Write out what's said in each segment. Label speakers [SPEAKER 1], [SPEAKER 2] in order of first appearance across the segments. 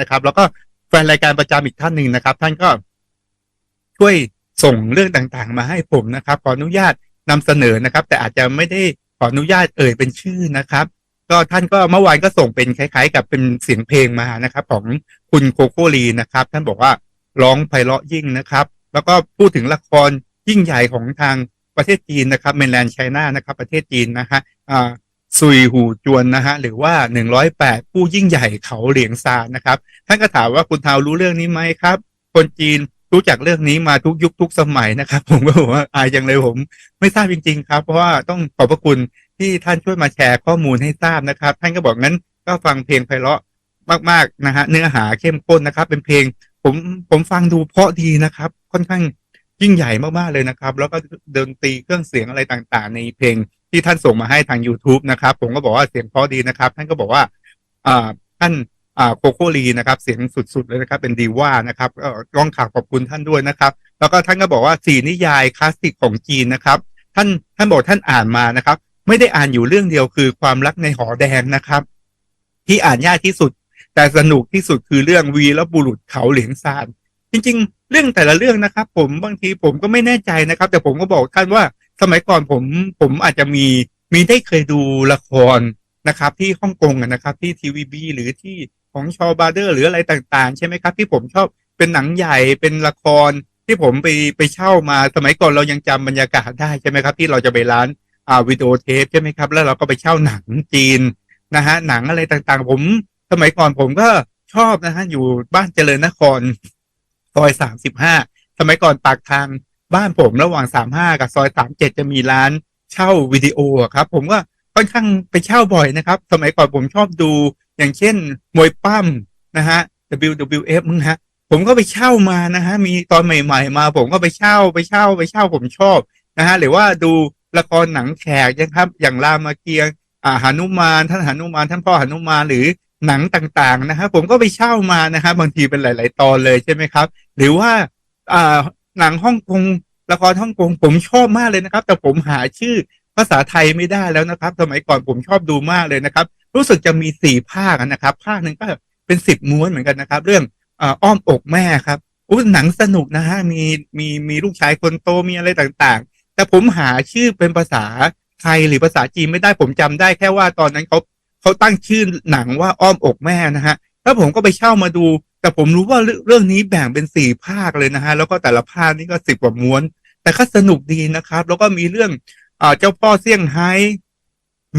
[SPEAKER 1] นะครับ แล้วก็แฟนรายการประจำอีกท่านหนึ่งนะครับ ท่านก็ช่วยส่งเรื่องต่างๆ มาให้ผมนะครับ ขออนุญาตนำเสนอนะครับ แต่อาจจะไม่ได้ขออนุญาตเอ่ยเป็นชื่อนะครับ ก็ท่านก็เมื่อวานก็ส่งเป็นคล้าย ๆ กับเป็นเสียงเพลงมานะครับ ของคุณโคโคลีนะครับ ท่านบอกว่าร้องไพเราะยิ่งนะครับ แล้วก็พูดถึงละครยิ่งใหญ่ของทางประเทศจีนนะครับเมนแลนด์ไชน่านะครับ ประเทศจีนนะฮะอ่า ซุยหูจวนนะฮะหรือว่าหนึ่งร้อยแปดผู้ยิ่งใหญ่เขาเหลียงซานนะครับท่านก็ถามว่าคุณทาวรู้เรื่องนี้ไหมครับ คนจีนรู้จักเรื่องนี้มาทุกยุคทุกสมัยนะครับ ผมก็บอกว่าอายจังเลยผม ไม่ทราบจริง ๆ ครับ เพราะว่าต้องขอบพระคุณที่ท่านช่วยมาแชร์ข้อมูลให้ทราบนะครับ ท่านก็บอกงั้นก็ฟังเพลงไพเราะมากๆนะฮะเนื้อหาเข้มข้นนะครับ เป็นเพลงผมผมฟังดูเพราะดีนะครับ ค่อนข้างยิ่งใหญ่มากๆเลยนะครับ แล้วก็ดนตรีเครื่องเสียงอะไรต่างๆ ในเพลง ที่ท่านส่งมาให้ทาง YouTube นะครับ ผมก็บอกว่าเสียงเพราะดีนะครับ ท่านก็บอกว่าอ่าท่านอ่าโคโคลีนะครับ เสียงสุดๆเลยนะครับ เป็นดีว่านะครับก็ร้องข่าวขอบคุณท่านด้วยนะครับ แล้วก็ท่านก็บอกว่าสี่นิยายคลาสสิกของจีนนะครับ ท่านท่านบอกท่านอ่านมานะครับ ไม่ได้อ่านอยู่เรื่องเดียวคือความรักในหอแดงนะครับ ที่อ่านยากที่สุด แต่สนุกที่สุดคือเรื่องวีรบุรุษเขาเหลียงซานจริง ๆ เรื่องแต่ละเรื่องนะครับ ผมบางทีผมก็ไม่แน่ใจนะครับ แต่ผมก็บอกท่านว่า สมัยก่อนผมผมอาจจะมีมีได้เคยดูละครนะครับ ที่ฮ่องกงนะครับ ที่ทีวีบีหรือที่ของชอบาร์เดอร์หรืออะไรต่างๆ ใช่ไหมครับ ที่ผมชอบเป็นหนังใหญ่เป็นละครที่ผมไปไปเช่ามาสมัยก่อนเรายังจำบรรยากาศได้ใช่ไหมครับ ที่เราจะไปร้านอ่าวิดีโอเทปใช่ไหมครับ แล้วเราก็ไปเช่าหนังจีนนะฮะหนังอะไรต่างๆ ผมสมัยก่อนผมก็ชอบนะฮะอยู่บ้านเจริญนครซอยสามสิบห้าสมัยก่อนปากทาง บ้านผมระหว่างสามห้ากับซอยสามเจ็ดจะมีร้านเช่าวิดีโอครับ ผมก็ค่อนข้างไปเช่าบ่อยนะครับ สมัยก่อนผมชอบดู อย่างเช่น มวยปั้มนะฮะ WWF มึงฮะ ผมก็ไปเช่ามานะฮะ มีตอนใหม่ ๆ มา ผมก็ไปเช่าไปเช่าไปเช่าผมชอบนะฮะหรือว่าดูละครหนังแขกนะครับ อย่างรามเกียรติ์อ่าหนุมานท่านหนุมานท่านพ่อหนุมานหรือหนังต่างๆนะครับผมก็ไปเช่ามานะครับบางทีเป็นหลาย ๆ ตอนเลยใช่ไหมครับ หรือว่าอ่า หนังฮ่องกงละครฮ่องกงผมชอบมากเลยนะครับ แต่ผมหาชื่อภาษาไทยไม่ได้แล้วนะครับ สมัยก่อนผมชอบดูมากเลยนะครับ รู้สึกจะมีสี่ภาคนะครับภาคหนึ่งก็เป็นสิบม้วนเหมือนกันนะครับ เรื่องอ้อมอกแม่ครับอุ้หนังสนุกนะฮะมีมีมีลูกชายคนโตมีอะไรต่างๆ แต่ผมหาชื่อเป็นภาษาไทยหรือภาษาจีนไม่ได้ผมจำได้แค่ว่าตอนนั้นเขาเขาตั้งชื่อหนังว่าอ้อมอกแม่นะฮะแล้วผมก็ไปเช่ามาดู แต่ผมรู้ว่าเรื่องนี้แบ่งเป็นสี่ภาคเลยนะฮะ แล้วก็แต่ละภาคนี่ก็สิบกว่าม้วน แต่ก็สนุกดีนะครับ แล้วก็มีเรื่องอ่าเจ้าพ่อเซี่ยงไฮ้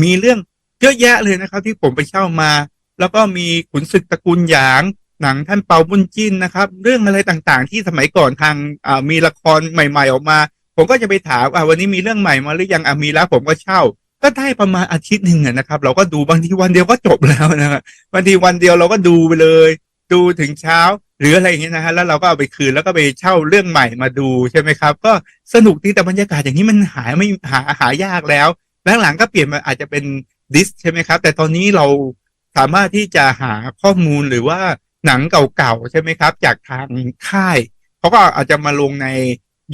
[SPEAKER 1] มีเรื่องเยอะแยะเลยนะครับ ที่ผมไปเช่ามา แล้วก็มีขุนศึกตระกูลหยาง หนังท่านเปาบุญจินนะครับ เรื่องอะไรต่างๆ ที่สมัยก่อนทางอ่ามีละครใหม่ ๆ ออกมา ผมก็จะไปถามอ่าวันนี้มีเรื่องใหม่มาหรือยังอ่ามีแล้วผมก็เช่าก็ได้ประมาณอาทิตย์หนึ่งนะครับ เราก็ดูบางทีวันเดียวก็จบแล้วนะครับบางทีวันเดียวเราก็ดูไปเลย ดูถึงเช้า หรืออะไรอย่างเงี้ยนะฮะแล้วเราก็เอาไปคืนแล้วก็ไปเช่าเรื่องใหม่มาดูใช่ไหมครับ ก็สนุกดีแต่บรรยากาศอย่างนี้มันหาไม่หาหายากแล้วหลังๆก็เปลี่ยนมาอาจจะเป็นดิสใช่ไหมครับ แต่ตอนนี้เราสามารถที่จะหาข้อมูลหรือว่าหนังเก่าๆใช่ไหมครับ จากทางค่ายเขาก็อาจจะมาลงใน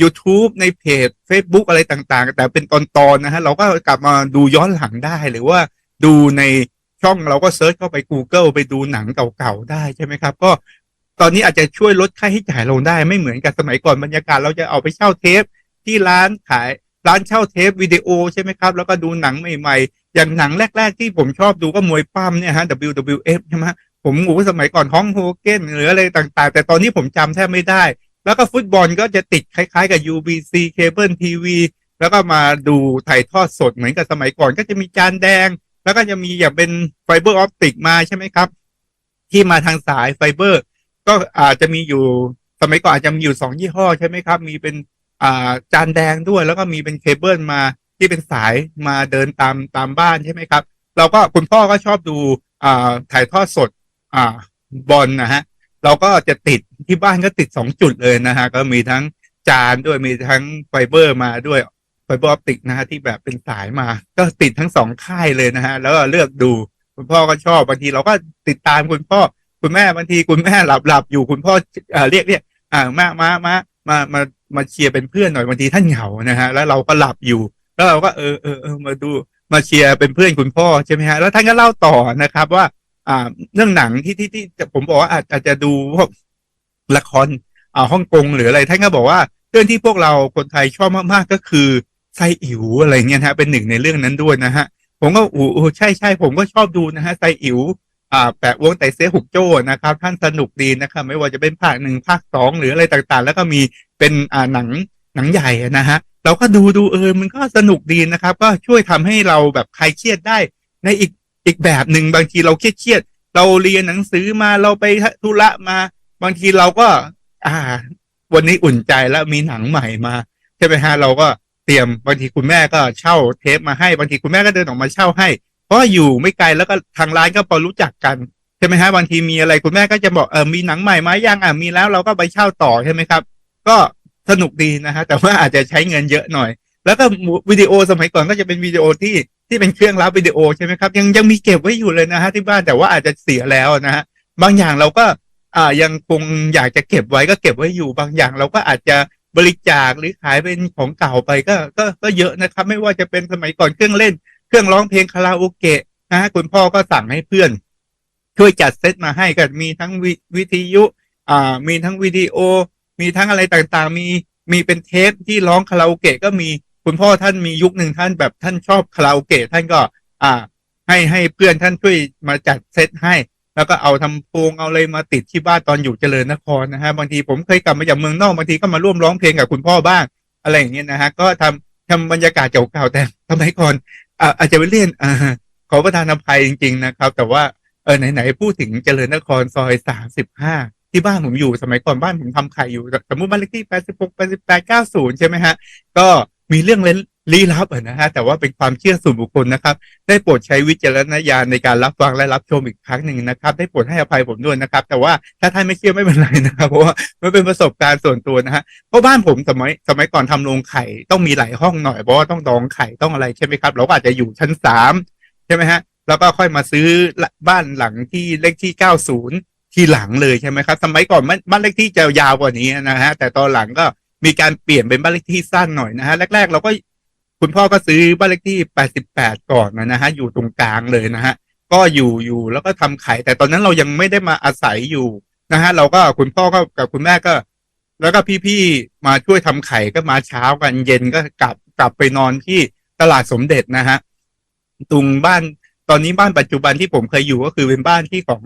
[SPEAKER 1] YouTube ในเพจ Facebook อะไรต่างๆ แต่เป็นตอนๆนะฮะเราก็กลับมาดูย้อนหลังได้หรือว่าดูใน ช่องเราก็เซิร์ชเข้าไป Google ไปดูหนังเก่าๆได้ใช่ไหมครับ ก็ตอนนี้อาจจะช่วยลดค่าใช้จ่ายลงได้ไม่เหมือนกับสมัยก่อนบรรยากาศเราจะเอาไปเช่าเทป ที่ร้านขายร้านเช่าเทปวิดีโอใช่ไหมครับ แล้วก็ดูหนังใหม่ๆ อย่างหนังแรก ๆ ที่ผมชอบดูก็มวยปั้มเนี่ยฮะ WWF ใช่ไหมผมโอ้สมัยก่อนฮ้องโฮเกนหรืออะไรต่างๆ แต่ตอนนี้ผมจำแทบไม่ได้ แล้วก็ฟุตบอลก็จะติดคล้ายๆกับ UBC Cable TV แล้วก็มาดูถ่ายทอดสดเหมือนกับสมัยก่อนก็จะมีจานแดง แล้วก็จะมีอย่างเป็นไฟเบอร์ออปติกมาใช่ไหมครับ ที่มาทางสายไฟเบอร์ ก็อาจจะมีอยู่สมัยก่อนอาจจะมีอยู่สองยี่ห้อใช่ไหมครับ มีเป็นอ่าจานแดงด้วย แล้วก็มีเป็นเคเบิลมาที่เป็นสายมาเดินตามตามบ้านใช่ไหมครับ เราก็คุณพ่อก็ชอบดูอ่าถ่ายทอดสดอ่าบอลนะฮะ เราก็จะติดที่บ้านก็ติดสองจุดเลยนะฮะ ก็มีทั้งจานด้วยมีทั้งไฟเบอร์มาด้วย ไฟเบอร์ออปติกนะฮะที่แบบเป็นสายมา ก็ติดทั้งสองค่ายเลยนะฮะ แล้วก็เลือกดูคุณพ่อก็ชอบบางทีเราก็ติดตามคุณพ่อ คุณแม่บางทีคุณแม่หลับหลับอยู่คุณพ่อเอ่อเรียกเรียกอ่ามามามามามามาเชียร์เป็นเพื่อนหน่อยบางทีท่านเหงานะฮะแล้วเราก็หลับอยู่ แล้วเราก็เออเออเออมาดูมาเชียร์เป็นเพื่อนคุณพ่อใช่ไหมฮะแล้วท่านก็เล่าต่อนะครับว่า อ่าเรื่องหนังที่ที่ที่ที่ผมบอกว่าอาจอาจจะดูพวกละครอ่าฮ่องกงหรืออะไรท่านก็บอกว่าเรื่องที่พวกเราคนไทยชอบมากๆก็คือ ไซอิ๋วอะไรเงี้ยนะฮะเป็นหนึ่งในเรื่องนั้นด้วยนะฮะผมก็อู้อู้ใช่ใช่ผมก็ชอบดูนะฮะไซอิ๋วอ่าแปะวงไตเซหุกโจ้นะครับ ท่านสนุกดีนะครับ ไม่ว่าจะเป็นภาคหนึ่งภาคสองหรืออะไรต่างๆ แล้วก็มีเป็นอ่าหนังหนังใหญ่นะฮะเราก็ดูดูเออมันก็สนุกดีนะครับ ก็ช่วยทำให้เราแบบคลายเครียดได้ ในอีกอีกแบบหนึ่งบางทีเราเครียดเครียดเราเรียนหนังสือมาเราไปธุระมา บางทีเราก็ อ่า วันนี้อุ่นใจแล้วมีหนังใหม่มาใช่ไหมฮะเราก็ เตรียมบางทีคุณแม่ก็เช่าเทปมาให้บางทีคุณแม่ก็เดินออกมาเช่าให้ เพราะอยู่ไม่ไกลแล้วก็ทางร้านก็พอรู้จักกันใช่ไหมฮะบางทีมีอะไรคุณแม่ก็จะบอกเออมีหนังใหม่ไหมยังอะมีแล้วเราก็ไปเช่าต่อใช่ไหมครับ ก็สนุกดีนะฮะแต่ว่าอาจจะใช้เงินเยอะหน่อย แล้วก็วิดีโอสมัยก่อนก็จะเป็นวิดีโอที่ที่เป็นเครื่องรับวิดีโอใช่ไหมครับยังยังมีเก็บไว้อยู่เลยนะฮะที่บ้านแต่ว่าอาจจะเสียแล้วนะฮะบางอย่างเราก็อ่ายังคงอยากจะเก็บไว้ก็เก็บไว้อยู่บางอย่างเราก็อาจจะ บริจาคหรือขายเป็นของเก่าไปก็ก็ก็เยอะนะครับ ไม่ว่าจะเป็นสมัยก่อนเครื่องเล่น เครื่องร้องเพลงคาราโอเกะนะฮะคุณพ่อก็สั่งให้เพื่อน ช่วยจัดเซตมาให้ก็มีทั้งวิวิทยุ อ่า มีทั้งวิดีโอ มีทั้งอะไรต่างๆ มีมีเป็นเทปที่ร้องคาราโอเกะก็มีคุณพ่อท่านมียุคหนึ่งท่านแบบท่านชอบคาราโอเกะท่านก็ อ่า ให้ให้เพื่อนท่านช่วยมาจัดเซตให้ แล้วก็เอาทำโพงเอาอะไรมาติดที่บ้านตอนอยู่เจริญนครนะฮะบางทีผมเคยกลับมาจากเมืองนอกบางทีก็มาร่วมร้องเพลงกับคุณพ่อบ้าง อะไรอย่างเงี้ยนะฮะก็ทำทำบรรยากาศเก่าๆแต่สมัยก่อนอาจจะไปเล่นอ่าขอประทานอภัยจริง ๆ นะครับ แต่ว่าเออไหนๆพูดถึงเจริญนครซอยสามสิบห้าที่บ้านผมอยู่สมัยก่อนบ้านผมทำไข่อยู่สมมติบ้านเลขที่แปดสิบหกแปดสิบแปดเก้าศูนย์ใช่ไหมฮะ ก็มีเรื่องเลี้ลับนะฮะแต่ว่าเป็นความเชื่อส่วนบุคคลนะครับ ได้โปรดใช้วิจารณญาณในการรับฟังและรับชมอีกครั้งหนึ่งนะครับ ได้โปรดให้อภัยผมด้วยนะครับ แต่ว่าถ้าท่านไม่เชื่อไม่เป็นไรนะครับเพราะว่ามันเป็นประสบการณ์ส่วนตัวนะฮะเพราะบ้านผมสมัยสมัยก่อนทำโรงไข่ต้องมีหลายห้องหน่อยเพราะว่าต้องดองไข่ต้องอะไรใช่ไหมครับเราก็อาจจะอยู่ชั้นสามใช่ไหมฮะแล้วก็ค่อยมาซื้อบ้านหลังที่เลขที่เก้าศูนย์ทีหลังเลยใช่ไหมครับ สมัยก่อนบ้านเลขที่จะยาวกว่านี้นะฮะแต่ตอนหลังก็มีการเปลี่ยนเป็นบ้านเลขที่สั้นหน่อยนะฮะแรก ๆ เราก็ คุณพ่อก็ซื้อบ้านเลขที่ 88 ก่อนนะฮะ อยู่ตรงกลางเลยนะฮะ ก็อยู่อยู่แล้วก็ทำไข่แต่ตอนนั้นเรายังไม่ได้มาอาศัยอยู่นะฮะ เราก็คุณพ่อก็กับคุณแม่ก็ แล้วก็พี่ๆมาช่วยทำไข่ก็มาเช้ากันเย็นก็กลับกลับไปนอนที่ตลาดสมเด็จนะฮะตรงบ้านตอนนี้บ้านปัจจุบันที่ผมเคยอยู่ก็คือเป็นบ้านที่ของ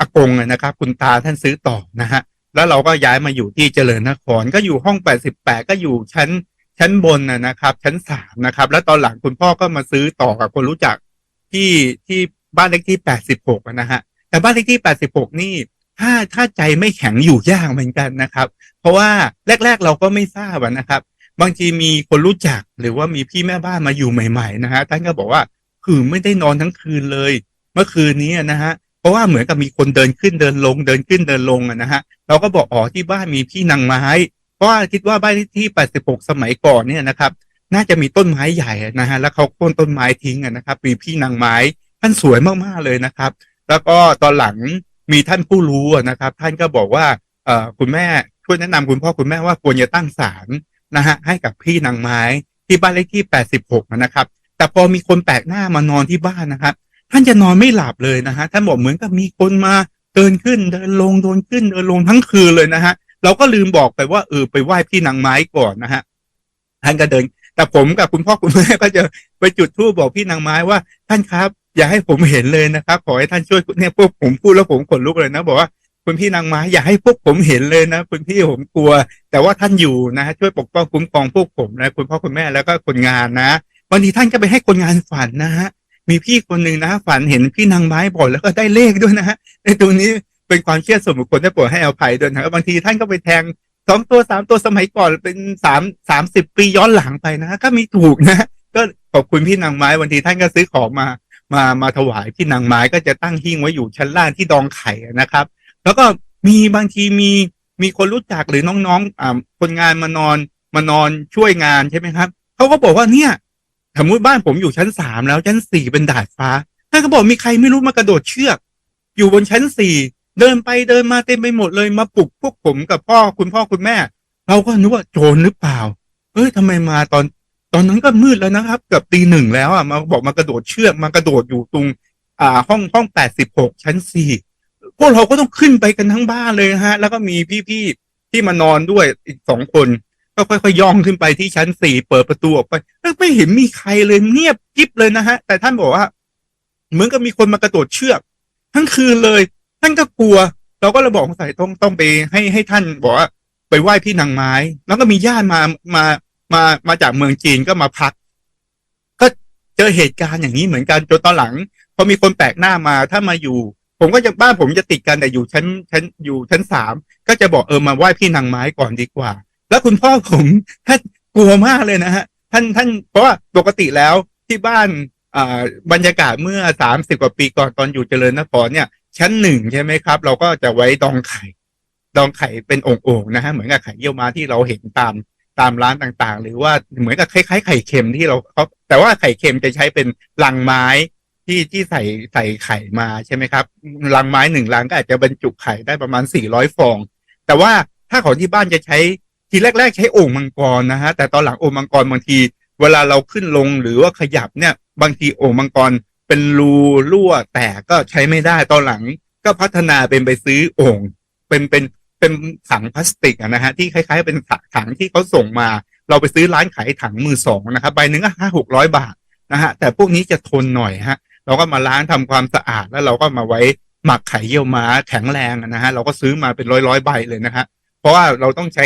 [SPEAKER 1] อากงนะครับ คุณตาท่านซื้อต่อนะฮะแล้วเราก็ย้ายมาอยู่ที่เจริญนครก็อยู่ห้อง 88 ก็อยู่ชั้น ชั้นบนนะนะครับ ชั้นสามนะครับ แล้วตอนหลังคุณพ่อก็มาซื้อต่อกับคนรู้จักที่ที่บ้านเลขที่แปดสิบหกนะฮะแต่บ้านเลขที่แปดสิบหกนี่ถ้าถ้าใจไม่แข็งอยู่ยากเหมือนกันนะครับ เพราะว่าแรก ๆ เราก็ไม่ทราบนะครับ บางทีมีคนรู้จักหรือว่ามีพี่แม่บ้านมาอยู่ใหม่ๆนะฮะท่านก็บอกว่าคือไม่ได้นอนทั้งคืนเลย เมื่อคืนนี้นะฮะเพราะว่าเหมือนกับมีคนเดินขึ้นเดินลง เดินขึ้นเดินลงนะฮะเราก็บอกอ๋อที่บ้านมีพี่นางไม้ เพราะว่าคิดว่าบ้านที่ 86 สมัยก่อนเนี่ยนะครับ น่าจะมีต้นไม้ใหญ่นะฮะแล้วเขาโค่นต้นไม้ทิ้งนะครับมีพี่นางไม้ท่านสวยมากๆเลยนะครับ แล้วก็ตอนหลังมีท่านผู้รู้นะครับ ท่านก็บอกว่าเอ่อคุณแม่ช่วยแนะนำคุณพ่อคุณแม่ว่าควรจะตั้งศาลนะฮะให้กับพี่นางไม้ที่บ้านเลขที่ 86 นะครับ แต่พอมีคนแปลกหน้ามานอนที่บ้านนะครับ ท่านจะนอนไม่หลับเลยนะฮะท่านบอกเหมือนกับมีคนมาเดินขึ้นเดินลงเดินขึ้นเดินลงทั้งคืนเลยนะฮะ เราก็ลืมบอกไปว่าเออไปไหว้พี่นางไม้ก่อนนะฮะท่านก็เดิน แต่ผมกับคุณพ่อคุณแม่ก็จะไปจุดธูปบอกพี่นางไม้ว่า ท่านครับ อย่าให้ผมเห็นเลยนะครับ ขอให้ท่านช่วยเนี่ยพวกผมพูดแล้วผมขนลุกเลยนะบอกว่าคุณพี่นางไม้อย่าให้พวกผมเห็นเลยนะคุณพี่ผมกลัว แต่ว่าท่านอยู่นะฮะช่วยปกป้องคุ้มครองพวกผมนะคุณพ่อคุณแม่แล้วก็คนงานนะบางทีท่านก็ไปให้คนงานฝันนะฮะมีพี่คนหนึ่งนะฝันเห็นพี่นางไม้บ่อยแล้วก็ได้เลขด้วยนะฮะในตรงนี้ เป็นความเชื่อส่วนบุคคลได้โปรดให้อภัยด้วยนะครับบางทีท่านก็ไปแทงสองตัวสามตัวสมัยก่อนเป็นสามสามสิบปีย้อนหลังไปนะ ก็มีถูกนะ ก็ขอบคุณพี่นางไม้บางทีท่านก็ซื้อของมามามาถวายพี่นางไม้ก็จะตั้งหิ้งไว้อยู่ชั้นล่างที่ดองไข่นะครับ แล้วก็มีบางทีมีมีคนรู้จักหรือน้องๆอ่าคนงานมานอนมานอนช่วยงานใช่ไหมครับเขาก็บอกว่าเนี่ยสมมติบ้านผมอยู่ชั้นสามแล้วชั้นสี่เป็นดาดฟ้าท่านก็บอกมีใครไม่รู้มากระโดดเชือก อยู่บนชั้นสี่ เดินไปเดินมาเต็มไปหมดเลยมาปลุกพวกผมกับพ่อคุณพ่อคุณแม่ เราก็นึกว่าโจรหรือเปล่า เอ้ยทำไมมาตอน ตอนนั้นก็มืดแล้วนะครับเกือบตีหนึ่งแล้วอะมาบอกมากระโดดเชือกมากระโดดอยู่ตรง อ่า ห้องห้องแปดสิบหกชั้นสี่พวกเราก็ต้องขึ้นไปกันทั้งบ้านเลยนะฮะ แล้วก็มีพี่ๆที่มานอนด้วยอีกสองคนก็ค่อยๆย่องขึ้นไปที่ชั้นสี่เปิดประตูออกไปไม่เห็นมีใครเลยเงียบกิ๊บเลยนะฮะ แต่ท่านบอกว่า เหมือนกับมีคนมากระโดดเชือก ทั้งคืนเลย ท่านก็กลัว เราก็เลยบอกสงสัยต้องต้องไปให้ให้ท่านบอกว่าไปไหว้พี่นางไม้ แล้วก็มีญาติมามามามาจากเมืองจีนก็มาพัก ก็เจอเหตุการณ์อย่างนี้เหมือนกันจนตอนหลังพอมีคนแปลกหน้ามาถ้ามาอยู่ ผมก็จะบ้านผมจะติดกันแต่อยู่ชั้นชั้นอยู่ชั้นสามก็จะบอกเออมาไหว้พี่นางไม้ก่อนดีกว่า แล้วคุณพ่อผมท่านกลัวมากเลยนะฮะ ท่านท่านเพราะว่าปกติแล้วที่บ้านอ่าบรรยากาศเมื่อสามสิบกว่าปีก่อนตอนอยู่เจริญนครเนี่ย ชั้นหนึ่งใช่ไหมครับ เราก็จะไว้ดองไข่ ดองไข่เป็นโอ่งๆนะฮะเหมือนกับไข่เยี่ยวม้าที่เราเห็นตามตามร้านต่างๆ หรือว่าเหมือนกับคล้ายๆไข่เค็มที่เราเขาแต่ว่าไข่เค็มจะใช้เป็นลังไม้ที่ที่ใส่ใส่ไข่มาใช่ไหมครับลังไม้หนึ่งลังก็อาจจะบรรจุไข่ได้ประมาณสี่ร้อยฟอง แต่ว่าถ้าของที่บ้านจะใช้ทีแรก ๆ ใช้โอ่งมังกรนะฮะแต่ตอนหลังโอ่งมังกรบางที เวลาเราขึ้นลงหรือว่าขยับเนี่ย บางทีโอ่งมังกร เป็นรูรั่วแต่ก็ใช้ไม่ได้ตอนหลังก็พัฒนาเป็นไปซื้อโอ่งเป็นเป็นเป็นถังพลาสติกนะฮะที่คล้ายๆเป็นถังที่เขาส่งมา เราไปซื้อร้านขายถังมือสองนะครับใบหนึ่งก็ห้าหกร้อยบาทนะฮะแต่พวกนี้จะทนหน่อยฮะเราก็มาล้างทำความสะอาดแล้วเราก็มาไว้หมักไข่เยี่ยวม้าแข็งแรงนะฮะเราก็ซื้อมาเป็นร้อยร้อยๆใบเลยนะฮะเพราะว่าเราต้องใช้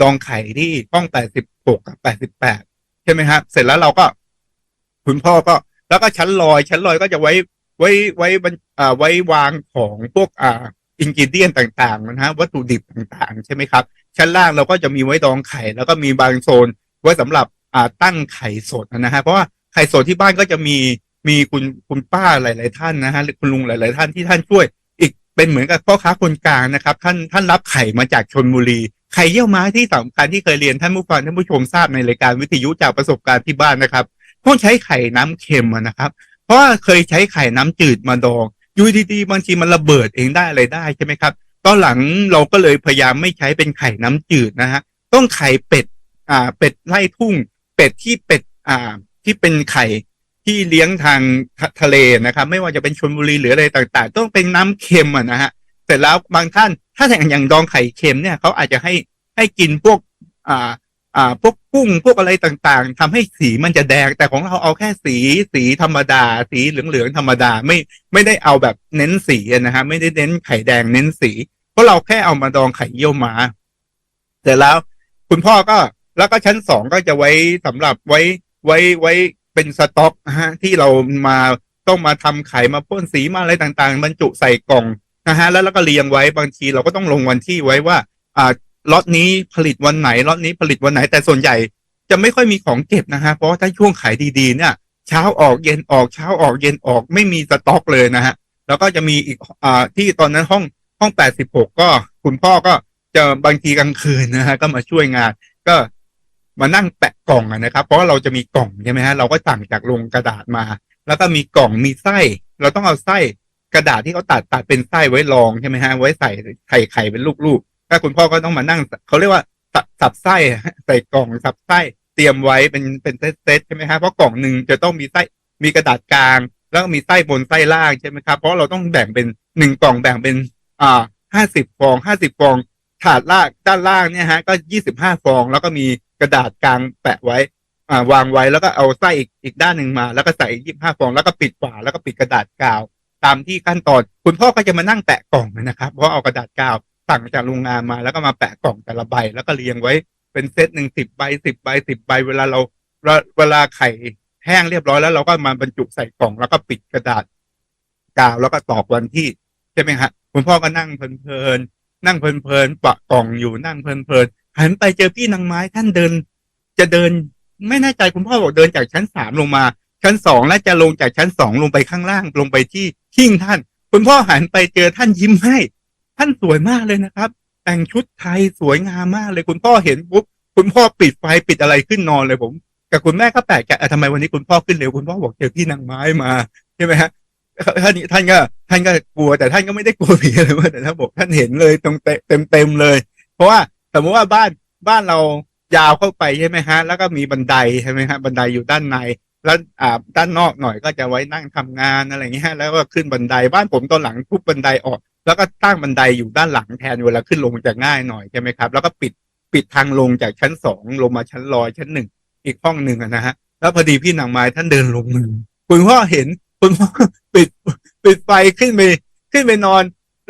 [SPEAKER 1] ดองไข่ที่ห้องแปดสิบหกกับแปดสิบแปดใช่ไหมครับเสร็จแล้วเราก็ คุณพ่อก็ แล้วก็ชั้นลอย ชั้นลอยก็จะไว้ไว้ไว้บรรอ่าไว้วางของพวกอ่าอินกิเดียนต่างๆนะฮะวัตถุดิบต่างๆ ใช่ไหมครับ ชั้นล่างเราก็จะมีไว้ดองไข่ แล้วก็มีบางโซนไว้สำหรับอ่าตั้งไข่สดนะฮะเพราะว่าไข่สดที่บ้านก็จะมีมีคุณคุณป้าหลาย ๆ ท่านนะฮะหรือคุณลุงหลาย ๆ ท่านที่ท่านช่วย อีกเป็นเหมือนกับพ่อค้าคนกลางนะครับ ท่านท่านรับไข่มาจากชนบุรีไข่เยี่ยวม้าที่สำคัญที่เคยเรียนท่านผู้ฟังท่านผู้ชมทราบในรายการวิทยุจากประสบการณ์ที่บ้านนะครับ ต้องใช้ไข่น้ำเค็มอะนะครับ เพราะว่าเคยใช้ไข่น้ำจืดมาดองอยู่ดีๆบางทีมันระเบิดเองได้อะไรได้ใช่ไหมครับตอนหลังเราก็เลยพยายามไม่ใช้เป็นไข่น้ำจืดนะฮะต้องไข่เป็ดอ่าเป็ดไล่ทุ่ง เป็ดที่เป็ดอ่าที่เป็นไข่ที่เลี้ยงทางทะทะเลนะครับ ไม่ว่าจะเป็นชลบุรีหรืออะไรต่าง ๆ ต้องเป็นน้ำเค็มอะนะฮะเสร็จแล้วบางท่านถ้าอย่งอย่างดองไข่เค็มเนี่ยเขาอาจจะให้ให้กินพวกอ่า อ่าพวกกุ้งพวกอะไรต่างๆทำให้สีมันจะแดง แต่ของเราเอาแค่สีสีธรรมดา สีเหลืองๆธรรมดาไม่ไม่ได้เอาแบบเน้นสีนะฮะไม่ได้เน้นไข่แดงเน้นสี เพราะเราแค่เอามาดองไข่เยี่ยวม้าเสร็จแล้ว คุณพ่อก็แล้วก็ชั้นสองก็จะไว้สำหรับไว้ไว้ไว้เป็นสต็อกนะฮะที่เรามาต้องมาทำไข่มาพ่นสีมาอะไรต่างๆ บรรจุใส่กล่องนะฮะแล้วเราก็เรียงไว้บางทีเราก็ต้องลงวันที่ไว้ว่า อ่า ล็อตนี้ผลิตวันไหนล็อตนี้ผลิตวันไหนแต่ส่วนใหญ่จะไม่ค่อยมีของเก็บนะฮะเพราะถ้าช่วงขายดีๆ เนี่ยเช้าออกเย็นออกเช้าออกเย็นออกไม่มีสต็อกเลยนะฮะแล้วก็จะมีอีกอ่าที่ตอนนั้นห้องห้องแปดสิบหกก็คุณพ่อก็จะบางทีกลางคืนนะฮะก็มาช่วยงาน ก็มานั่งแปะกล่องนะครับ เพราะเราจะมีกล่องใช่ไหมฮะเราก็สั่งจากโรงกระดาษมา แล้วก็มีกล่องมีไส้ เราต้องเอาไส้กระดาษที่เขาตัดตัดเป็นไส้ไว้รองใช่ไหมฮะไว้ใส่ไข่ไข่เป็นลูก ถ้าคุณพ่อก็ต้องมานั่งเขาเรียกว่าสับสับไส้ใส่กล่องสับไส้เตรียมไว้เป็นเป็นเซตใช่ไหมฮะเพราะกล่องหนึ่งจะต้องมีไส้มีกระดาษกลาง แล้วก็มีไส้บนไส้ล่างใช่ไหมครับเพราะเราต้องแบ่งเป็นหนึ่งกล่องแบ่งเป็น อ่าห้าสิบฟองห้าสิบฟอง ถาดล่างด้านล่างเนี่ยฮะ ก็ยี่สิบห้าฟอง แล้วก็มีกระดาษกลางแปะไว้ อ่าวางไว้แล้วก็เอาไส้อีกอีกด้านหนึ่งมา แล้วก็ใส่ยี่สิบห้าฟอง แล้วก็ปิดฝาแล้วก็ปิดกระดาษกาว ตามที่ขั้นตอน คุณพ่อก็จะมานั่งแปะกล่องนะครับเพราะเอากระดาษกาว สั่งจากโรงงานมา แล้วก็มาแปะกล่องแต่ละใบ แล้วก็เรียงไว้เป็นเซตหนึ่งสิบใบสิบใบสิบใบ เวลาเราเวลาไข่แห้งเรียบร้อยแล้วเราก็มาบรรจุใส่กล่องแล้วก็ปิดกระดาษกาวแล้วก็ตอกวันที่ใช่ไหมฮะคุณพ่อก็นั่งเพลินๆนั่งเพลินๆปะกล่องอยู่นั่งเพลินๆหันไปเจอพี่นางไม้ท่านเดิน จะเดินไม่แน่ใจคุณพ่อบอกเดินจากชั้นสามลงมา ชั้นสองและจะลงจากชั้นสองลงไปข้างล่างลงไปที่หิ้งท่าน คุณพ่อหันไปเจอท่านยิ้มให้ ท่านสวยมากเลยนะครับ แต่งชุดไทยสวยงามมากเลยคุณพ่อเห็นปุ๊บคุณพ่อปิดไฟปิดอะไรขึ้นนอนเลยผมกับคุณแม่ก็แปลกใจอะทำไมวันนี้คุณพ่อขึ้นเร็วคุณพ่อบอกเจอพี่นางไม้มาใช่ไหมฮะท่านท่านก็ท่านก็กลัวแต่ท่านก็ไม่ได้กลัวผีอะไรว่าแต่ท่านบอกท่านเห็นเลยตรงเต็มเต็มเลย เพราะว่าสมมติว่าบ้านบ้านเรายาวเข้าไปใช่ไหมฮะ แล้วก็มีบันไดใช่ไหมฮะบันไดอยู่ด้านใน แล้วอ่าด้านนอกหน่อยก็จะไว้นั่งทำงานอะไรเงี้ยแล้วก็ขึ้นบันไดบ้านผมตอนหลังทุบบันไดออก แล้วก็ตั้งบันไดอยู่ด้านหลังแทนเวลาขึ้นลงจะง่ายหน่อยใช่ไหมครับ แล้วก็ปิดปิดทางลงจากชั้นสองลงมาชั้นลอยชั้นหนึ่งอีกห้องหนึ่งนะฮะ แล้วพอดีพี่นางไม้ท่านเดินลงมือคุณพ่อเห็นคุณพ่อปิดปิดไฟขึ้นไปขึ้นไปนอน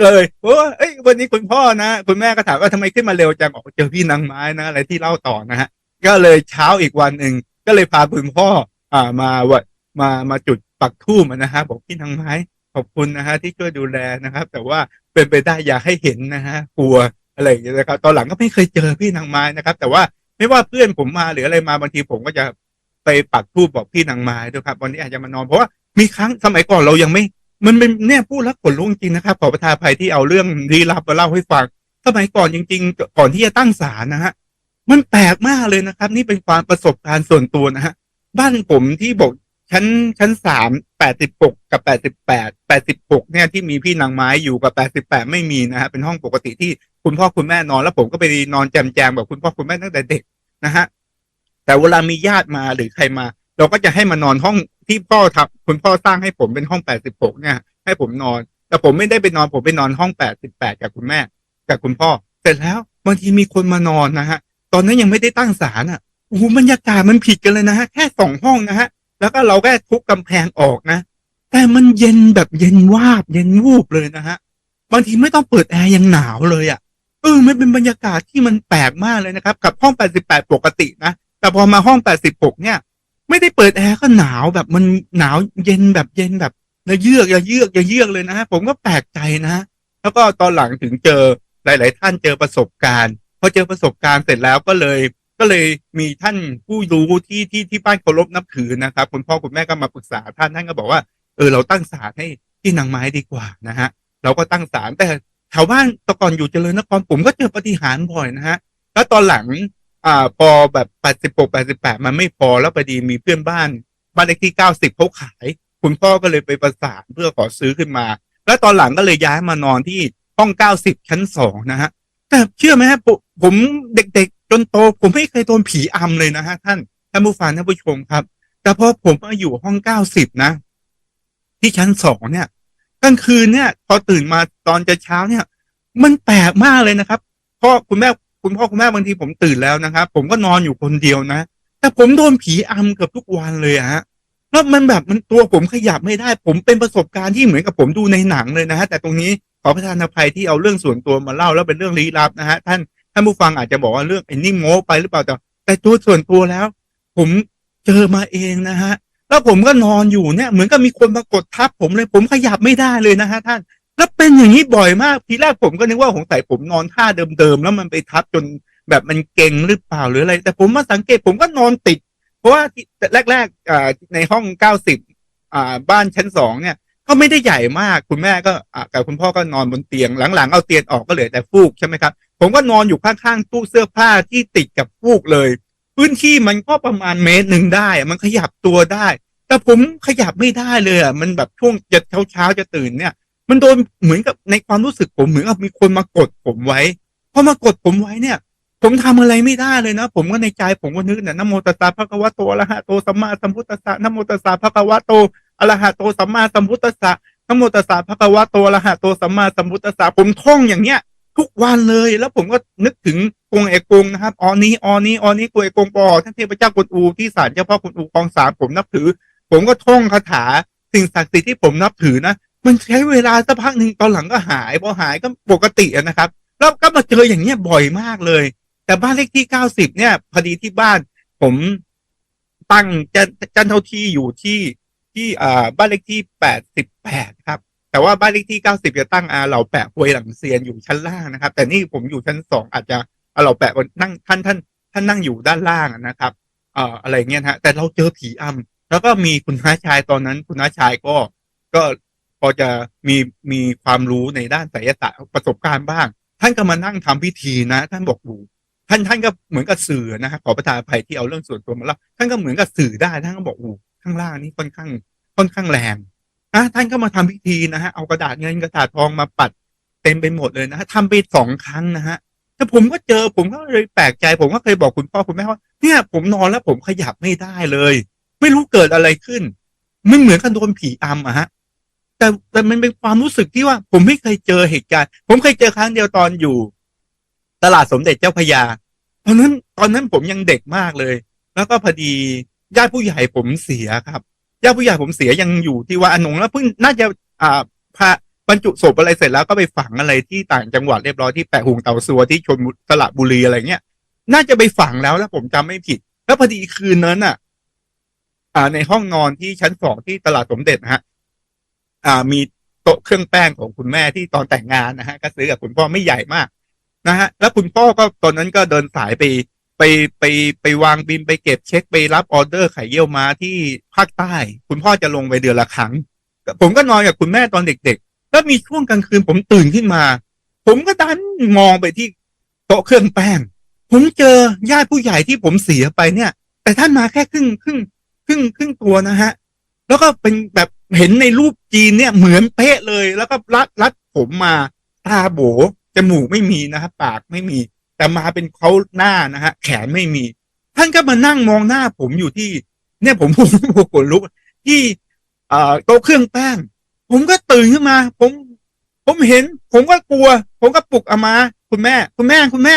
[SPEAKER 1] เลยโอ้เอ้ยวันนี้คุณพ่อนะคุณแม่ก็ถามว่าทำไมขึ้นมาเร็วจังบอกเจอพี่นางไม้นะ อะไรที่เล่าต่อนะฮะ ก็เลยเช้าอีกวันหนึ่งก็เลยพาคุณพ่อ อ่ามาวัดมามาจุดปักทูมนะฮะบอกพี่นางไม้ ขอบคุณนะฮะที่ช่วยดูแลนะครับ แต่ว่าเป็นไปได้อยากให้เห็นนะฮะกลัวอะไรอย่างเงี้ยนะครับ ตอนหลังก็ไม่เคยเจอพี่นางไม้นะครับ แต่ว่าไม่ว่าเพื่อนผมมาหรืออะไรมาบางทีผมก็จะไปปักทูบบอกพี่นางไม้ด้วยครับ วันนี้อาจจะมานอนเพราะว่ามีครั้งสมัยก่อนเรายังไม่ มันเป็นเนี่ยพูดแล้วขนลุกจริงนะครับขอประทานภัยที่เอาเรื่องลี้ลับมาเล่าให้ฟังสมัยก่อนจริง ๆ ก่อนที่จะตั้งศาลนะฮะมันแปลกมากเลยนะครับ นี่เป็นความประสบการณ์ส่วนตัวนะฮะบ้านผมที่บอก ชั้นชั้นสามแปดสิบหกกับแปดสิบแปดแปดสิบหกเนี่ยที่มีพี่นางไม้อยู่กับแปดสิบแปดไม่มีนะฮะเป็นห้องปกติที่คุณพ่อคุณแม่นอน แล้วผมก็ไปนอนแจมแจมๆแบบคุณพ่อคุณแม่ตั้งแต่เด็กนะฮะแต่เวลามีญาติมาหรือใครมา เราก็จะให้มานอนห้องที่พ่อทำคุณพ่อสร้างให้ผมเป็นห้องแปดสิบหกเนี่ย ให้ผมนอน แต่ผมไม่ได้ไปนอนผมไปนอนห้องแปดสิบแปดกับคุณแม่กับคุณพ่อ เสร็จแล้วบางทีมีคนมานอนนะฮะตอนนั้นยังไม่ได้ตั้งศาลอะโอ้โหบรรยากาศมันผิดกันเลยนะฮะแค่สองห้องนะฮะ แล้วก็เราแค่ทุบกำแพงออกนะ แต่มันเย็นแบบเย็นวาบ เย็นวูบเลยนะฮะ บางทีไม่ต้องเปิดแอร์ยังหนาวเลยอะ เออมันเป็นบรรยากาศที่มันแปลกมากเลยนะครับ กับห้อง 88 ปกตินะ แต่พอมาห้อง 86 เนี่ย ไม่ได้เปิดแอร์ก็หนาวแบบมันหนาวเย็นแบบเย็นแบบระเยือกระเยือกระเยือกเลยนะฮะ ผมก็แปลกใจนะ แล้วก็ตอนหลังถึงเจอหลาย ๆ ท่านเจอประสบการณ์ พอเจอประสบการณ์เสร็จแล้วก็เลย ก็เลยมีท่านผู้รู้ที่ที่ที่บ้านเคารพนับถือนะครับคุณพ่อคุณแม่ก็มาปรึกษาท่านท่านก็บอกว่าเออเราตั้งศาลให้ที่นางไม้ดีกว่านะฮะเราก็ตั้งศาลแต่แถวบ้านตะกอนอยู่เจริญนครผมก็เจอปฏิหารบ่อยนะฮะแล้วตอนหลังอ่าพอแบบแปดสิบหกแปดสิบแปดมันไม่พอแล้วพอดีมีเพื่อนบ้านบ้านเลขที่เก้าสิบเขาขาย คุณพ่อก็เลยไปประสานเพื่อขอซื้อขึ้นมา แล้วตอนหลังก็เลยย้ายมานอนที่ห้องเก้าสิบชั้นสองนะฮะแต่เชื่อไหมฮะผมผมเด็กๆ จนโตผมไม่เคยโดนผีอำเลยนะฮะท่านท่านผู้ฟังท่านผู้ชมครับ แต่พอผมมาอยู่ห้องเก้าสิบนะ ที่ชั้นสองเนี่ยกลางคืนเนี่ย พอตื่นมาตอนจะเช้าเนี่ย มันแปลกมากเลยนะครับเพราะคุณแม่คุณพ่อคุณแม่บางทีผมตื่นแล้วนะครับ ผมก็นอนอยู่คนเดียวนะ แต่ผมโดนผีอำเกือบทุกวันเลยฮะแล้วมันแบบมันตัวผมขยับไม่ได้ ผมเป็นประสบการณ์ที่เหมือนกับผมดูในหนังเลยนะฮะแต่ตรงนี้ขอประทานอภัยที่เอาเรื่องส่วนตัวมาเล่าแล้วเป็นเรื่องลี้ลับนะฮะท่าน ท่านผู้ฟังอาจจะบอกว่าเรื่องไอ้นี่โม้ไปหรือเปล่าแต่แต่ตัวส่วนตัวแล้ว ผมเจอมาเองนะฮะ แล้วผมก็นอนอยู่เนี่ย เหมือนกับมีคนมากดทับผมเลย ผมขยับไม่ได้เลยนะฮะท่าน แล้วเป็นอย่างนี้บ่อยมากทีแรกผมก็นึกว่าของใส่ผมนอนท่าเดิมๆแล้วมันไปทับจนแบบมันเก่งหรือเปล่าหรืออะไร แต่ผมมาสังเกตผมก็นอนติด เพราะว่าที่แรกๆในห้องเก้าสิบบ้านชั้นสองเนี่ย ก็ไม่ได้ใหญ่มากคุณแม่ก็อ่ากับคุณพ่อก็นอนบนเตียงหลังๆเอาเตียงออกก็เหลือแต่ฟูกใช่ไหมครับ ผมก็นอนอยู่ข้างๆตู้เสื้อผ้าที่ติดกับฟูกเลย พื้นที่มันก็ประมาณเมตรหนึ่งได้ มันขยับตัวได้ แต่ผมขยับไม่ได้เลยอะมันแบบช่วงจะเช้าเช้าจะตื่นเนี่ย มันโดนเหมือนกับในความรู้สึกผมเหมือนกับมีคนมากดผมไว้พอมากดผมไว้เนี่ย ผมทำอะไรไม่ได้เลยนะ ผมก็ในใจผมก็นึกเนี่ยนะโมตัสสะภะคะวะโตอะรหะโตสัมมาสัมพุทธัสสะนะโมตัสสะภะคะวะโตอะรหะโตสัมมาสัมพุทธัสสะนะโมตัสสะภะคะวะโตอะรหะโตสัมมาสัมพุทธัสสะผมท่องอย่างเนี้ย ทุกวันเลยแล้วผมก็นึกถึงกงเอกงนะครับออนี้ออนี้ออนี้กงเอกงปอท่านเทพเจ้ากวนอูที่ศาลเจ้าพ่อกวนอูคลองสามผมนับถือ ผมก็ท่องคาถาสิ่งศักดิ์สิทธิ์ที่ผมนับถือนะมันใช้เวลาสักพักหนึ่งตอนหลังก็หายพอหายก็ปกตินะครับ แล้วก็มาเจออย่างเนี้ยบ่อยมากเลย แต่บ้านเลขที่เก้าสิบเนี่ยพอดีที่บ้าน ผมตั้งจันจันเท่าที่อยู่ที่ที่อ่าบ้านเลขที่แปดสิบแปดครับ แต่ว่าบ้านเลขที่เก้าสิบจะตั้งอาเหล่าแปะหวยหลังเซียนอยู่ชั้นล่างนะครับ แต่นี่ผมอยู่ชั้นสองอาจจะอาเหล่าแปะนั่งท่านท่านท่านนั่งอยู่ด้านล่างนะครับเอ่ออะไรเงี้ยฮะ แต่เราเจอผีอำแล้วก็มีคุณน้าชายตอนนั้น คุณน้าชายก็ก็พอจะมีมีความรู้ในด้านไสยศาสตร์ประสบการณ์บ้าง ท่านก็มานั่งทำพิธีนะ ท่านบอกดูท่านท่านก็เหมือนกับสื่อนะฮะขอประทานอภัยที่เอาเรื่องส่วนตัวมาเล่าท่านก็เหมือนกับสื่อได้ท่านก็บอกอู้ข้างล่างนี่ค่อนข้างค่อนข้างแรง นะท่านก็มาทำพิธีนะฮะเอากระดาษเงินกระดาษทองมาปัดเต็มไปหมดเลยนะฮะทำไปสองครั้งนะฮะแต่ผมก็เจอผมก็เลยแปลกใจ ผมก็เคยบอกคุณพ่อคุณแม่ว่าเนี่ยผมนอนแล้วผมขยับไม่ได้เลย ไม่รู้เกิดอะไรขึ้นไม่เหมือนกับโดนผีอำอะฮะแต่แต่มันเป็นความรู้สึกที่ว่า ผมไม่เคยเจอเหตุการณ์ ผมเคยเจอครั้งเดียวตอนอยู่ ตลาดสมเด็จเจ้าพยาตอนนั้น ตอนนั้นผมยังเด็กมากเลย แล้วก็พอดีญาติผู้ใหญ่ผมเสียครับ ญาติผู้ใหญ่ผมเสียยังอยู่ที่ว่าอนงแล้วเพิ่งน่าจะอ่าพระบรรจุศพอะไรเสร็จแล้วก็ไปฝังอะไรที่ต่างจังหวัดเรียบร้อยที่แปะหุงเต่าซัวที่ชนบุสระบุรีอะไรเงี้ย น่าจะไปฝังแล้วแล้วผมจำไม่ผิด แล้วพอดีคืนนั้นอะ อ่า ในห้องนอนที่ชั้นสองที่ตลาดสมเด็จนะฮะ อ่า มีโต๊ะเครื่องแป้งของคุณแม่ที่ตอนแต่งงานนะฮะก็ซื้อกับคุณพ่อไม่ใหญ่มากนะฮะ แล้วคุณพ่อก็ตอนนั้นก็เดินสายไป ไปไปไปวางบินไปเก็บเช็คไปรับออเดอร์ไข่เยี่ยวมาที่ภาคใต้ คุณพ่อจะลงไปเดือนละครั้ง ผมก็นอนกับคุณแม่ตอนเด็กๆ แล้วมีช่วงกลางคืนผมตื่นขึ้นมา ผมก็ดันมองไปที่โต๊ะเครื่องแป้ง ผมเจอญาติผู้ใหญ่ที่ผมเสียไปเนี่ย แต่ท่านมาแค่ครึ่งครึ่งครึ่งครึ่งตัวนะฮะ แล้วก็เป็นแบบเห็นในรูปจีนเนี่ยเหมือนเป๊ะเลย แล้วก็รัดรัดผมมาตาโบจมูกไม่มีนะครับปากไม่มี แต่มาเป็นเขาหน้านะฮะ แขนไม่มี ท่านก็มานั่งมองหน้าผมอยู่ที่ เนี่ยผมผมผมขนลุกที่เอ่อโต๊ะเครื่องแป้ง ผมก็ตื่นขึ้นมา ผม ผมเห็น ผมก็กลัว ผมก็ปลุกอามา คุณแม่ คุณแม่คุณแม่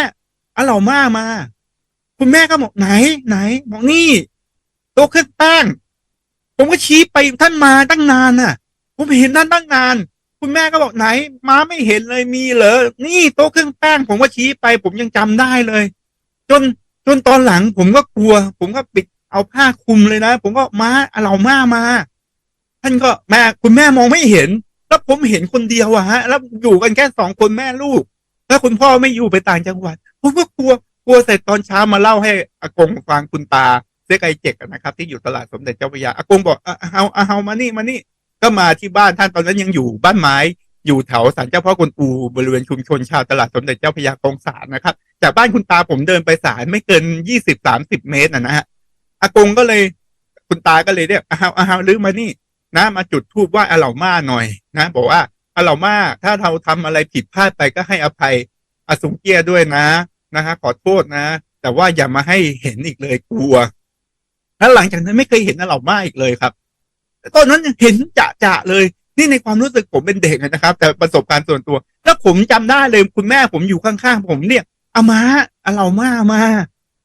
[SPEAKER 1] อาเหล่ามามา คุณแม่ก็บอกไหนไหนบอกนี่โต๊ะเครื่องแป้งผมก็ชี้ไปท่านมาตั้งนานน่ะ ผมเห็นท่านตั้งนาน คุณแม่ก็บอกไหนมาไม่เห็นเลยมีเหรอ นี่โต๊ะเครื่องแป้งผมก็ชี้ไป ผมยังจำได้เลย จนจนตอนหลังผมก็กลัว ผมก็ปิดเอาผ้าคลุมเลยนะ ผมก็มาอาเหล่ามามา ท่านก็แม่คุณแม่มองไม่เห็น แล้วผมเห็นคนเดียวอะฮะ แล้วอยู่กันแค่สองคนแม่ลูก แล้วคุณพ่อไม่อยู่ไปต่างจังหวัด ผมก็กลัวกลัวเสร็จตอนเช้ามาเล่าให้อากงฟังคุณตาเจ๊ไกเจกนะครับ ที่อยู่ตลาดสมเด็จเจ้าพระยาอากงบอกอาเอาเอาเอามานี่มานี่ ก็มาที่บ้านท่านตอนนั้นยังอยู่บ้านไม้อยู่แถวศาลเจ้าพ่อกวนอูบริเวณชุมชนชาวตลาดสมเด็จเจ้าพยากองสารนะครับ จากบ้านคุณตาผมเดินไปศาลไม่เกินยี่สิบสามสิบเมตรนะนะฮะอากงก็เลยคุณตาก็เลยเรียกอาเอาเอาลือมานี่นะ มาจุดทูบไหว่าอาเหล่ามาหน่อยนะ บอกว่าอาเหล่ามาถ้าเราทำอะไรผิดพลาดไปก็ให้อภัยอาสุงเกียด้วยนะนะฮะขอโทษนะ แต่ว่าอย่ามาให้เห็นอีกเลยกลัวแล้วหลังจากนั้นไม่เคยเห็นอาเหล่ามาอีกเลยครับ ตอนนั้นเห็นจะจะเลย นี่ในความรู้สึกผมเป็นเด็กนะครับ แต่ประสบการณ์ส่วนตัว แล้วผมจำได้เลยคุณแม่ผมอยู่ข้างๆผมเรียกอามาอาเหล่ามามา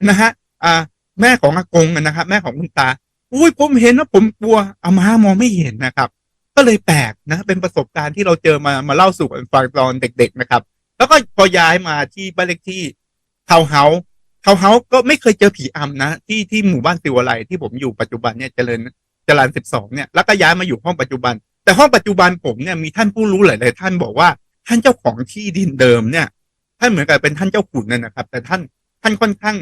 [SPEAKER 1] นะฮะอ่า แม่ของอากงนะครับ แม่ของคุณตาอุ้ยผมเห็นแล้วผมกลัวเอามามองไม่เห็นนะครับ ก็เลยแปลกนะ เป็นประสบการณ์ที่เราเจอมามาเล่าสู่กันฟังตอนเด็ก ๆนะครับ แล้วก็พอย้ายมาที่บ้านเลขที่เทาเฮาเทาเฮาก็ไม่เคยเจอผีอำนะ ที่ที่หมู่บ้านสิวอะไลที่ผมอยู่ปัจจุบันเนี่ยเจริญ จรันสิบสองเนี่ยแล้วก็ย้ายมาอยู่ห้องปัจจุบัน แต่ห้องปัจจุบันผมเนี่ยมีท่านผู้รู้หลาย ๆ ท่านบอกว่าท่านเจ้าของที่ดินเดิมเนี่ยท่านเหมือนกับเป็นท่านเจ้าขุนนั่นนะครับ แต่ท่านท่านค่อนข้าง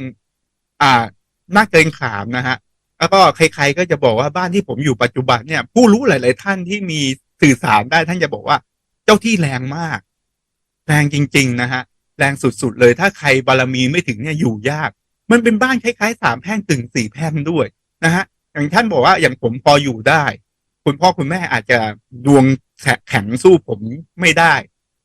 [SPEAKER 1] อ่าน่าเกรงขามนะฮะแล้วก็ใคร ๆ ก็จะบอกว่าบ้านที่ผมอยู่ปัจจุบันเนี่ย ผู้รู้หลาย ๆ ท่านที่มีสื่อสารได้ท่านจะบอกว่าเจ้าที่แรงมาก แรงจริง ๆ นะฮะแรงสุด ๆ เลย ถ้าใครบารมีไม่ถึงเนี่ยอยู่ยาก มันเป็นบ้านคล้ายๆสามแพร่งตึงสี่แพร่งด้วยนะฮะ อย่างท่านบอกว่าอย่างผมพออยู่ได้ คุณพ่อคุณแม่อาจจะดวงแข็งสู้ผมไม่ได้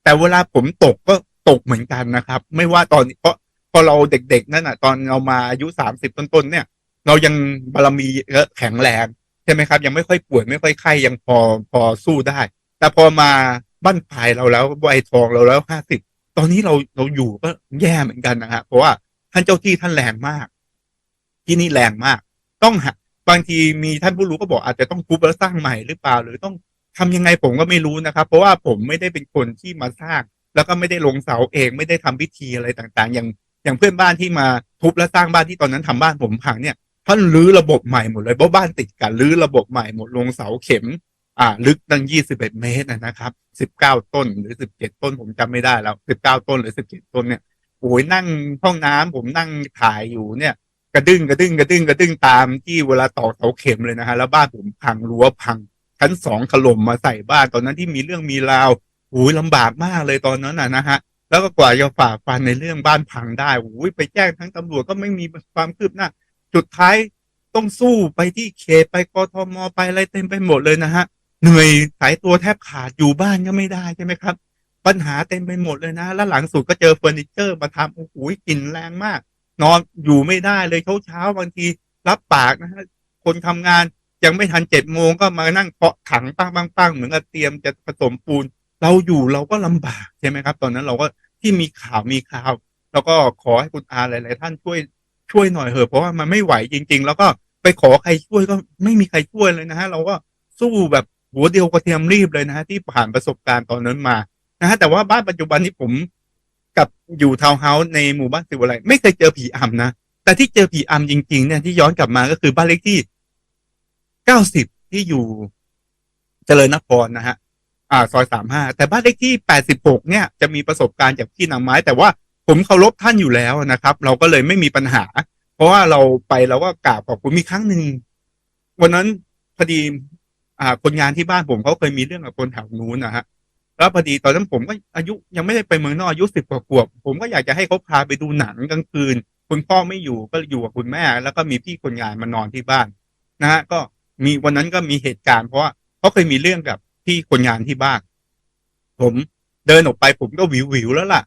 [SPEAKER 1] แต่เวลาผมตกก็ตกเหมือนกันนะครับ ไม่ว่าตอนเพราะพอเราเด็กๆนั่นน่ะ ตอนเรามาอายุสามสิบต้นๆเนี่ย เรายังบารมีแข็งแรงใช่ไหมครับ ยังไม่ค่อยป่วยไม่ค่อยไข้ยังพอพอสู้ได้ แต่พอมาบ้านปลายเราแล้ววัยทองเราแล้วห้าสิบตอนนี้เราเราอยู่ก็แย่เหมือนกันนะฮะเพราะว่าท่านเจ้าที่ท่านแรงมาก ที่นี่แรงมาก ต้องหา บางทีมีท่านผู้รู้ก็บอกอาจจะต้องทุบแล้วสร้างใหม่หรือเปล่า หรือต้องทำยังไงผมก็ไม่รู้นะครับ เพราะว่าผมไม่ได้เป็นคนที่มาสร้าง แล้วก็ไม่ได้ลงเสาเองไม่ได้ทำพิธีอะไรต่างๆ อย่างอย่างเพื่อนบ้านที่มาทุบและสร้างบ้านที่ตอนนั้นทำบ้านผมพังเนี่ยท่านรื้อระบบใหม่หมดเลยเพราะบ้านติดกันรื้อระบบใหม่หมดลงเสาเข็ม อ่า ลึกตั้งยี่สิบเอ็ดเมตรนะครับสิบเก้าต้นหรือสิบเจ็ดต้นผมจำไม่ได้แล้วสิบเก้าต้นหรือสิบเจ็ดต้นเนี่ยโอ้ยนั่งห้องน้ำผมนั่งถ่ายอยู่เนี่ย กระดึ้งกระดึ้งกระดึ้งกระดึ้งตามที่เวลาต่อเสาเข็มเลยนะฮะแล้วบ้านผมพังรั้วพัง ชั้นสองถล่มมาใส่บ้านตอนนั้นที่มีเรื่องมีราวโอ้ยลำบากมากเลยตอนนั้นน่ะนะฮะแล้วก็กว่าจะฝ่าฟันในเรื่องบ้านพังได้โอ้ยไปแจ้งทั้งตำรวจก็ไม่มีความคืบหน้าจุดท้ายต้องสู้ไปที่เขตไปกทมไปอะไรเต็มไปหมดเลยนะฮะเหนื่อยสายตัวแทบขาดอยู่บ้านก็ไม่ได้ใช่ไหมครับ ปัญหาเต็มไปหมดเลยนะ แล้วหลังสุดก็เจอเฟอร์นิเจอร์มาทำโอ้โหกลิ่นแรงมาก นอนอยู่ไม่ได้เลยเช้าเช้าบางที รับปากนะฮะคนทำงานยังไม่ทันเจ็ดโมงก็มานั่งเคาะถังปังปังปังเหมือนกับเตรียมจะผสมปูน เราอยู่เราก็ลำบากใช่ไหมครับ ตอนนั้นเราก็ที่มีข่าวมีข่าว แล้วก็ขอให้คุณอาหลาย ๆ ท่านช่วยช่วยหน่อยเถอะเพราะว่ามันไม่ไหวจริง ๆ แล้วก็ไปขอใครช่วยก็ไม่มีใครช่วยเลยนะฮะเราก็สู้แบบหัวเดียวกระเทียมรีบเลยนะฮะที่ผ่านประสบการณ์ตอนนั้นมานะฮะแต่ว่าบ้านปัจจุบันนี้ผม กับอยู่ทาวน์เฮาส์ในหมู่บ้านสิวอะไรไม่เคยเจอผีอำนะ แต่ที่เจอผีอำจริง ๆ เนี่ยที่ย้อนกลับมาก็คือบ้านเลขที่เก้าสิบที่อยู่เจริญนครนะฮะ อ่า ซอยสามห้าแต่บ้านเลขที่แปดสิบหกเนี่ยจะมีประสบการณ์จากพี่นางไม้ แต่ว่าผมเคารพท่านอยู่แล้วนะครับ เราก็เลยไม่มีปัญหา เพราะว่าเราไปเราก็กราบขอบคุณมีครั้งหนึ่งวันนั้นพอดีอ่าคนงานที่บ้านผมเขาเคยมีเรื่องกับคนแถวนู้นนะฮะ แล้วพอดีตอนนั้นผมก็อายุยังไม่ได้ไปเมืองนอกอายุสิบกว่าขวบ ผมก็อยากจะให้เขาพาไปดูหนังกลางคืน คุณพ่อไม่อยู่ก็อยู่กับคุณแม่ แล้วก็มีพี่คนงานมานอนที่บ้านนะฮะก็มีวันนั้นก็มีเหตุการณ์เพราะว่าเขาเคยมีเรื่องกับพี่คนงานที่บ้าน ผมเดินออกไปผมก็วิววิวแล้วล่ะ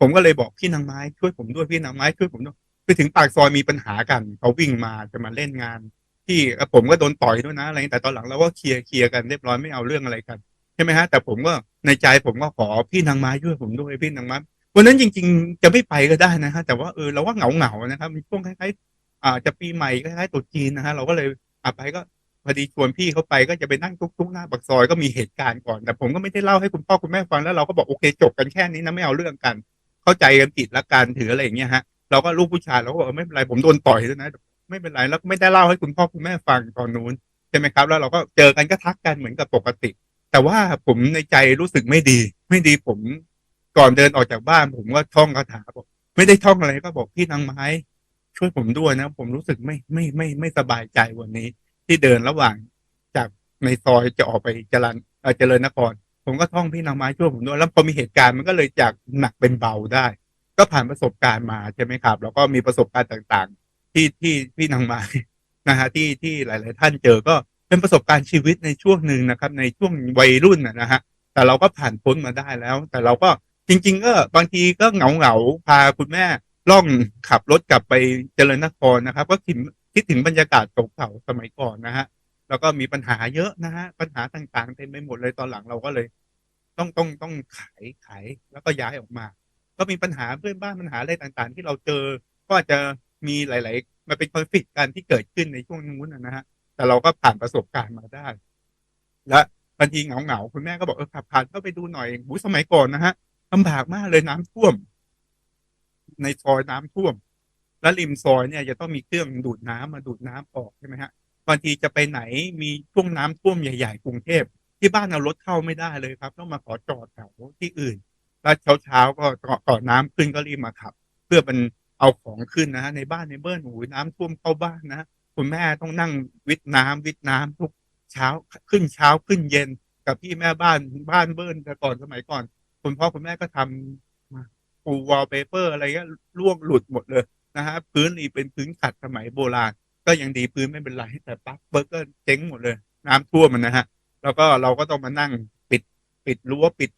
[SPEAKER 1] ผมก็เลยบอกพี่นางไม้ช่วยผมด้วยพี่นางไม้ช่วยผมด้วยไปถึงปากซอยมีปัญหากันเขาวิ่งมาจะมาเล่นงานที่ผมก็โดนต่อยด้วยนะอะไรแต่ตอนหลังเราก็เคลียร์เคลียร์กันเรียบร้อยไม่เอาเรื่องอะไรกันใช่ไหมฮะแต่ผมก็ ในใจผมก็ขอพี่นางไม้ช่วยผมด้วยพี่นางไม้วันนั้นจริง ๆ จะไม่ไปก็ได้นะฮะแต่ว่าเออเราว่าเหงาเหงาๆนะครับมีช่วงคล้ายๆอ่าจะปีใหม่คล้ายๆตรุษจีนนะฮะเราก็เลยอะไปก็พอดีชวนพี่เขาไปก็จะไปนั่งทุกๆหน้าปากซอยก็มีเหตุการณ์ก่อน แต่ผมก็ไม่ได้เล่าให้คุณพ่อคุณแม่ฟังแล้วเราก็บอกโอเคจบกันแค่นี้นะไม่เอาเรื่องกัน เข้าใจกันผิดละกันถืออะไรอย่างเงี้ยฮะเราก็ลูกผู้ชายเราก็บอกไม่เป็นไรผมโดนต่อยด้วยนะไม่เป็นไรแล้วก็ไม่ได้เล่าให้คุณพ่อคุณแม่ฟังตอนนู้นใช่ไหมครับ แล้วเราก็เจอกันก็ทักกันเหมือนกับปกติ แต่ว่าผมในใจรู้สึกไม่ดี ไม่ดีผมก่อนเดินออกจากบ้าน ผมก็ท่องคาถาบอกไม่ได้ท่องอะไรก็บอกพี่นางไม้ ช่วยผมด้วยนะ ผมรู้สึกไม่ไม่ไม่ไม่สบายใจวันนี้ ที่เดินระหว่างจากในซอยจะออกไปจรันเอ่อเจริญนคร ผมก็ท่องพี่นางไม้ช่วยผมด้วยแล้วพอมีเหตุการณ์มันก็เลยจากหนักเป็นเบาได้ ก็ผ่านประสบการณ์มาใช่ไหมครับ แล้วก็มีประสบการณ์ต่างๆ ที่ที่พี่นางไม้นะฮะที่ที่หลาย ๆ ท่านเจอก็ เป็นประสบการณ์ชีวิตในช่วงหนึ่งนะครับ ในช่วงวัยรุ่นนะฮะแต่เราก็ผ่านพ้นมาได้แล้ว แต่เราก็จริง ๆ ก็บางทีก็เหงาเหงาพาคุณแม่ล่องขับรถกลับไปเจริญนครนะครับ ก็คิดคิดถึงบรรยากาศเก่าๆสมัยก่อนนะฮะแล้วก็มีปัญหาเยอะนะฮะปัญหาต่างๆเต็มไปหมดเลยตอนหลังเราก็เลย ต้องต้องต้องขายขายแล้วก็ย้ายออกมา ก็มีปัญหาเพื่อนบ้านปัญหาอะไรต่างๆ ที่เราเจอก็อาจจะมีหลาย ๆ มันเป็นคอนฟ lict กันที่เกิดขึ้นในช่วงนู้นนะฮะ แต่เราก็ผ่านประสบการณ์มาได้ และบางทีเหงาๆคุณแม่ก็บอกเออขับผ่านเข้าไปดูหน่อยหูสมัยก่อนนะฮะลำบากมากเลยน้ำท่วม ในซอยน้ำท่วม แล้วริมซอยเนี่ยจะต้องมีเครื่องดูดน้ำมาดูดน้ำออกใช่ไหมฮะบางทีจะไปไหนมีช่วงน้ำท่วมใหญ่ๆกรุงเทพที่บ้านเอารถเข้าไม่ได้เลยครับ ต้องมาขอจอดแถวที่อื่น แล้วเช้าๆก็ก่อนน้ำขึ้นก็รีบมาขับ เพื่อมันเอาของขึ้นนะฮะในบ้านในเบิ้ลโอ้ยน้ำท่วมเข้าบ้านนะ คุณแม่ต้องนั่งวิทน้ำวิทน้ำทุกเช้าขึ้นเช้าขึ้นเย็นกับพี่แม่บ้านบ้านเบิ้ลแต่ก่อนสมัยก่อน คุณพ่อคุณแม่ก็ทำปูวอลเปเปอร์อะไรเงี้ยร่วงหลุดหมดเลยนะฮะพื้นนี่เป็นพื้นขัดสมัยโบราณ ก็ยังดีพื้นไม่เป็นไรแต่ปลั๊กเบิร์กก็เจ๊งหมดเลย น้ำท่วมมันนะฮะ แล้วก็เราก็ต้องมานั่งปิดปิดรั้วปิด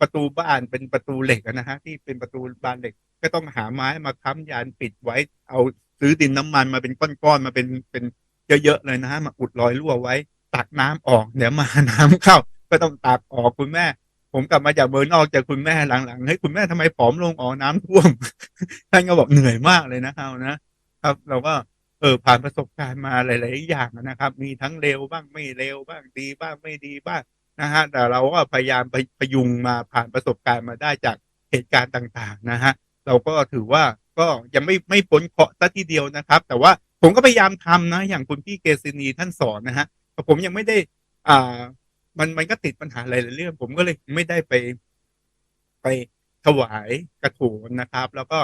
[SPEAKER 1] ประตูบ้านเป็นประตูเหล็กนะฮะที่เป็นประตูบานเหล็ก ก็ต้องหาไม้มาค้ำยานปิดไว้เอา ซื้อดินน้ำมันมาเป็นก้อนๆมาเป็นเป็นเยอะๆเลยนะฮะมาอุดรอยรั่วไว้ ตักน้ำออกเดี๋ยวมาน้ำเข้า ก็ต้องตักออกคุณแม่ ผมกลับมาจากเมืองนอกเจอคุณแม่หลังๆเฮ้คุณแม่ทำไมผอมลงอ๋อน้ำท่วมท่านก็บอกเหนื่อยมากเลยนะครับนะครับ เราก็เออผ่านประสบการณ์มาหลาย ๆ อย่างนะครับ มีทั้งเร็วบ้างไม่เร็วบ้างดีบ้างไม่ดีบ้างนะฮะแต่เราก็พยายามไปพยุงมาผ่านประสบการณ์มาได้จากเหตุการณ์ต่าง ๆ นะฮะเราก็ถือว่า ก็ยังไม่ไม่พ้นเคาะซะทีเดียวนะครับ แต่ว่าผมก็พยายามทำนะ อย่างคุณพี่เกษณีท่านสอนนะฮะแต่ผมยังไม่ได้ อ่า มันมันก็ติดปัญหาหลายๆเรื่อง ผมก็เลยไม่ได้ไป ไปถวายกระถูนนะครับ แล้วก็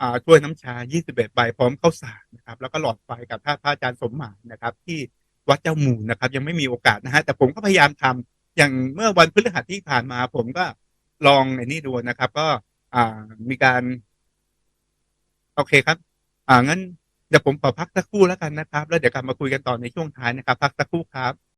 [SPEAKER 1] อ่าถ้วยน้ำชา 21 ใบพร้อมข้าวสารนะครับ แล้วก็หลอดไฟกับท่าพระอาจารย์สมหมายนะครับ ที่วัดเจ้าหมู่นะครับ ยังไม่มีโอกาสนะฮะแต่ผมก็พยายามทำอย่างเมื่อวันพฤหัสที่ผ่านมา ผมก็ลองไอ้นี่ดูนะครับ ก็อ่ามีการ โอเคครับ อ่างั้นเดี๋ยวผมขอพักสักครู่แล้วกันนะครับ แล้วเดี๋ยวกลับมาคุยกันต่อในช่วงท้ายนะครับ พักสักครู่ครับ